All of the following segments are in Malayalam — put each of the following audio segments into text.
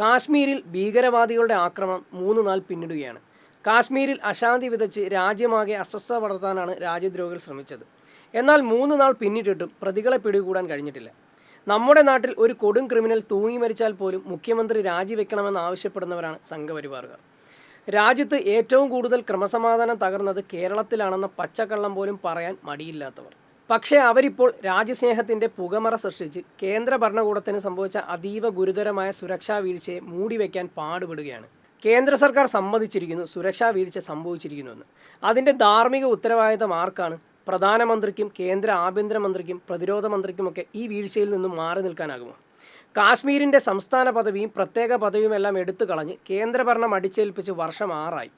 കാശ്മീരിൽ ഭീകരവാദികളുടെ ആക്രമണം മൂന്ന് നാൾ പിന്നിടുകയാണ്. കാശ്മീരിൽ അശാന്തി വിതച്ച് രാജ്യമാകെ അസ്വസ്ഥത വളർത്താനാണ് രാജ്യദ്രോഹികൾ ശ്രമിച്ചത്. എന്നാൽ മൂന്ന് നാൾ പിന്നിട്ടിട്ടും പ്രതികളെ പിടികൂടാൻ കഴിഞ്ഞിട്ടില്ല. നമ്മുടെ നാട്ടിൽ ഒരു കൊടും ക്രിമിനൽ തൂങ്ങി മരിച്ചാൽ പോലും മുഖ്യമന്ത്രി രാജിവെക്കണമെന്ന് ആവശ്യപ്പെടുന്നവരാണ് സംഘപരിവാറുകാർ. രാജ്യത്ത് ഏറ്റവും കൂടുതൽ ക്രമസമാധാനം തകർന്നത് കേരളത്തിലാണെന്ന പച്ചക്കള്ളം പോലും പറയാൻ മടിയില്ലാത്തവർ. പക്ഷേ അവരിപ്പോൾ രാജ്യസ്നേഹത്തിന്റെ പുകമറ സൃഷ്ടിച്ച് കേന്ദ്ര ഭരണകൂടത്തിന് സംഭവിച്ച അതീവ ഗുരുതരമായ സുരക്ഷാ വീഴ്ചയെ മൂടിവെക്കാൻ പാടുപെടുകയാണ്. കേന്ദ്ര സർക്കാർ സമ്മതിച്ചിരിക്കുന്നു സുരക്ഷാ വീഴ്ച സംഭവിച്ചിരിക്കുന്നുവെന്ന്. അതിന്റെ ധാർമ്മിക ഉത്തരവാദിത്തം ആർക്കാണ്? പ്രധാനമന്ത്രിക്കും കേന്ദ്ര ആഭ്യന്തരമന്ത്രിക്കും പ്രതിരോധ മന്ത്രിക്കുമൊക്കെ ഈ വീഴ്ചയിൽ നിന്നും മാറി നിൽക്കാനാകുമോ? കാശ്മീരിന്റെ സംസ്ഥാന പദവിയും പ്രത്യേക പദവിയുമെല്ലാം എടുത്തു കളഞ്ഞ് കേന്ദ്രഭരണം അടിച്ചേൽപ്പിച്ച് വർഷം ആറായി.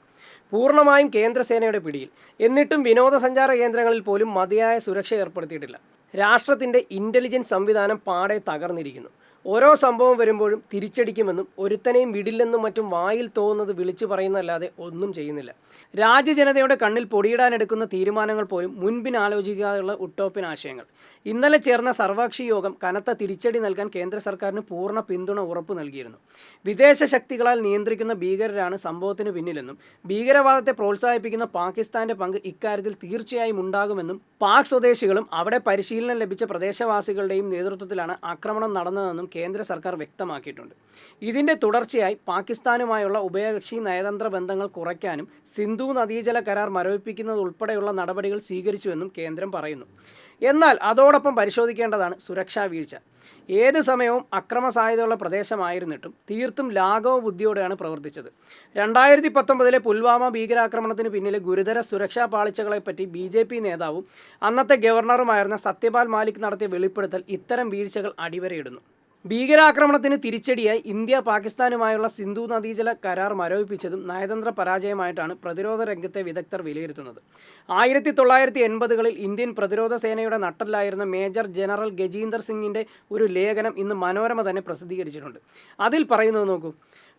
പൂർണമായും കേന്ദ്രസേനയുടെ പിടിയിൽ. എന്നിട്ടും വിനോദസഞ്ചാര കേന്ദ്രങ്ങളിൽ പോലും മതിയായ സുരക്ഷ ഏർപ്പെടുത്തിയിട്ടില്ല. രാഷ്ട്രത്തിന്റെ ഇന്റലിജൻസ് സംവിധാനം പാടെ തകർന്നിരിക്കുന്നു. ഓരോ സംഭവം വരുമ്പോഴും തിരിച്ചടിക്കുമെന്നും ഒരുത്തനെയും വിടില്ലെന്നും മറ്റും വായിൽ തോന്നുന്നത് വിളിച്ചു പറയുന്നതല്ലാതെ ഒന്നും ചെയ്യുന്നില്ല. രാജ്യജനതയുടെ കണ്ണിൽ പൊടിയിടാനെടുക്കുന്ന തീരുമാനങ്ങൾ പോലും മുൻപിൻ ആലോചിക്കാതെയുള്ള ഉട്ടോപ്യൻ ആശയങ്ങൾ. ഇന്നലെ ചേർന്ന സർവകക്ഷി യോഗം കനത്ത തിരിച്ചടി നൽകാൻ കേന്ദ്ര സർക്കാരിന് പൂർണ പിന്തുണ ഉറപ്പു നൽകിയിരുന്നു. വിദേശ ശക്തികളാൽ നിയന്ത്രിക്കുന്ന ഭീകരരാണ് സംഭവത്തിന് പിന്നിലെന്നും ഭീകരവാദത്തെ പ്രോത്സാഹിപ്പിക്കുന്ന പാകിസ്ഥാന്റെ പങ്ക് ഇക്കാര്യത്തിൽ തീർച്ചയായും ഉണ്ടാകുമെന്നും പാക് സ്വദേശികളും അവിടെ പരിശീലനം ലഭിച്ച പ്രദേശവാസികളുടെയും നേതൃത്വത്തിലാണ് ആക്രമണം നടന്നതെന്നും കേന്ദ്ര സർക്കാർ വ്യക്തമാക്കിയിട്ടുണ്ട്. ഇതിന്റെ തുടർച്ചയായി പാകിസ്ഥാനുമായുള്ള ഉഭയകക്ഷി നയതന്ത്ര ബന്ധങ്ങൾ കുറയ്ക്കാനും സിന്ധു നദീജല കരാർ മരവിപ്പിക്കുന്നത് ഉൾപ്പെടെയുള്ള നടപടികൾ സ്വീകരിച്ചുവെന്നും കേന്ദ്രം പറയുന്നു. എന്നാൽ അതോടൊപ്പം പരിശോധിക്കേണ്ടതാണ് സുരക്ഷാ വീഴ്ച. ഏത് സമയവും അക്രമ സാധ്യതയുള്ള പ്രദേശമായിരുന്നിട്ടും തീർത്തും ലാഘവ ബുദ്ധിയോടെയാണ് പ്രവർത്തിച്ചത്. രണ്ടായിരത്തി പത്തൊമ്പതിലെ പുൽവാമ ഭീകരാക്രമണത്തിന് പിന്നിലെ ഗുരുതര സുരക്ഷാ പാളിച്ചകളെപ്പറ്റി ബി ജെ പി നേതാവും അന്നത്തെ ഗവർണറുമായിരുന്ന സത്യപാൽ മാലിക് നടത്തിയ വെളിപ്പെടുത്തൽ ഇത്തരം വീഴ്ചകൾ അടിവരയിടുന്നു. ഭീകരാക്രമണത്തിന് തിരിച്ചടിയായി ഇന്ത്യ പാകിസ്ഥാനുമായുള്ള സിന്ധു നദീജല കരാർ മരവിപ്പിച്ചതും നയതന്ത്ര പരാജയമായിട്ടാണ് പ്രതിരോധ രംഗത്തെ വിദഗ്ധർ വിലയിരുത്തുന്നത്. ആയിരത്തി തൊള്ളായിരത്തി എൺപതുകളിൽ ഇന്ത്യൻ പ്രതിരോധ സേനയുടെ നട്ടലായിരുന്ന മേജർ ജനറൽ ഗജീന്ദർ സിംഗിന്റെ ഒരു ലേഖനം ഇന്ന് മനോരമ തന്നെ പ്രസിദ്ധീകരിച്ചിട്ടുണ്ട്. അതിൽ പറയുന്നത് നോക്കൂ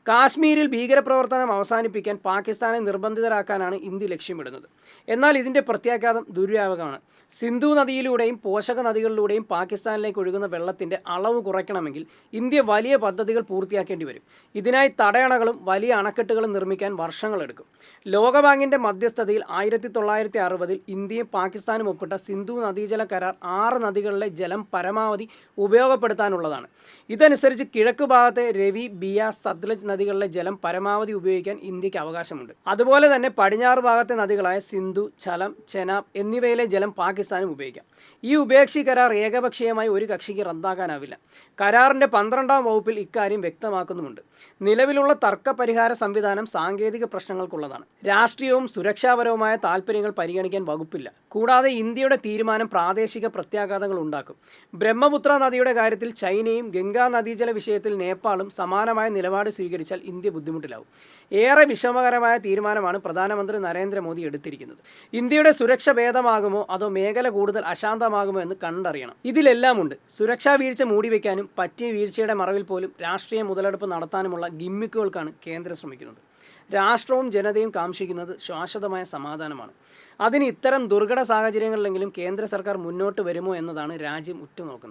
കാശ്മീരിൽ ഭീകരപ്രവർത്തനം അവസാനിപ്പിക്കാൻ പാകിസ്ഥാനെ നിർബന്ധിതരാക്കാനാണ് ഇന്ത്യ ലക്ഷ്യമിടുന്നത്. എന്നാൽ ഇതിന്റെ പ്രത്യാഘാതം ദുര്യാപകമാണ് സിന്ധു നദിയിലൂടെയും പോഷക നദികളിലൂടെയും പാകിസ്ഥാനിലേക്ക് ഒഴുകുന്ന വെള്ളത്തിന്റെ അളവ് കുറയ്ക്കണമെങ്കിൽ ഇന്ത്യ വലിയ പദ്ധതികൾ പൂർത്തിയാക്കേണ്ടി വരും. ഇതിനായി തടയണകളും വലിയ അണക്കെട്ടുകളും നിർമ്മിക്കാൻ വർഷങ്ങളെടുക്കും ലോകബാങ്കിന്റെ മധ്യസ്ഥതയിൽ ആയിരത്തി തൊള്ളായിരത്തി അറുപതിൽ ഇന്ത്യയും പാകിസ്ഥാനും ഒപ്പിട്ട സിന്ധു നദീജല കരാർ ആറ് നദികളിലെ ജലം പരമാവധി ഉപയോഗപ്പെടുത്താനുള്ളതാണ്. ഇതനുസരിച്ച് കിഴക്ക് ഭാഗത്തെ രവി ബിയ സത്ലജ് നദികളിലെ ജലം പരമാവധി ഉപയോഗിക്കാൻ ഇന്ത്യയ്ക്ക് അവകാശമുണ്ട്. അതുപോലെ തന്നെ പടിഞ്ഞാറ് ഭാഗത്തെ നദികളായ സിന്ധു ഛലം ചെനാബ് എന്നിവയിലെ ജലം പാകിസ്ഥാനും ഉപയോഗിക്കാം. ഈ ഉപേക്ഷി കരാർ ഏകപക്ഷീയമായി ഒരു കക്ഷിക്ക് റദ്ദാക്കാനാവില്ല. കരാറിന്റെ പന്ത്രണ്ടാം വകുപ്പിൽ ഇക്കാര്യം വ്യക്തമാക്കുന്നുമുണ്ട്. നിലവിലുള്ള തർക്ക പരിഹാര സംവിധാനം സാങ്കേതിക പ്രശ്നങ്ങൾക്കുള്ളതാണ്. രാഷ്ട്രീയവും സുരക്ഷാപരവുമായ താൽപ്പര്യങ്ങൾ പരിഗണിക്കാൻ വകുപ്പില്ല. കൂടാതെ ഇന്ത്യയുടെ തീരുമാനം പ്രാദേശിക പ്രത്യാഘാതങ്ങൾ ഉണ്ടാക്കും. ബ്രഹ്മപുത്ര നദിയുടെ കാര്യത്തിൽ ചൈനയും ഗംഗാ നദീജല വിഷയത്തിൽ നേപ്പാളും സമാനമായ നിലപാട് സ്വീകരിച്ചാൽ ഇന്ത്യ ബുദ്ധിമുട്ടിലാവും. ഏറെ വിഷമകരമായ തീരുമാനമാണ് പ്രധാനമന്ത്രി നരേന്ദ്രമോദി എടുത്തിരിക്കുന്നത്. ഇന്ത്യയുടെ സുരക്ഷ ഭേദമാകുമോ അതോ മേഖല കൂടുതൽ അശാന്തമാകുമോ എന്ന് കണ്ടറിയണം. ഇതിലെല്ലാമുണ്ട്. സുരക്ഷാ വീഴ്ച മൂടിവെക്കാനും പറ്റിയ വീഴ്ചയുടെ മറവിൽ പോലും രാഷ്ട്രീയ മുതലെടുപ്പ് നടത്താനുമുള്ള ഗിമ്മിക്കുകൾക്കാണ് കേന്ദ്രം ശ്രമിക്കുന്നത്. രാഷ്ട്രവും ജനതയും കാംക്ഷിക്കുന്നത് ശാശ്വതമായ സമാധാനമാണ്. അതിന് ഇത്തരം ദുർഘട സാഹചര്യങ്ങളിലെങ്കിലും കേന്ദ്ര സർക്കാർ മുന്നോട്ട് വരുമോ എന്നതാണ് രാജ്യം ഉറ്റുനോക്കുന്നത്.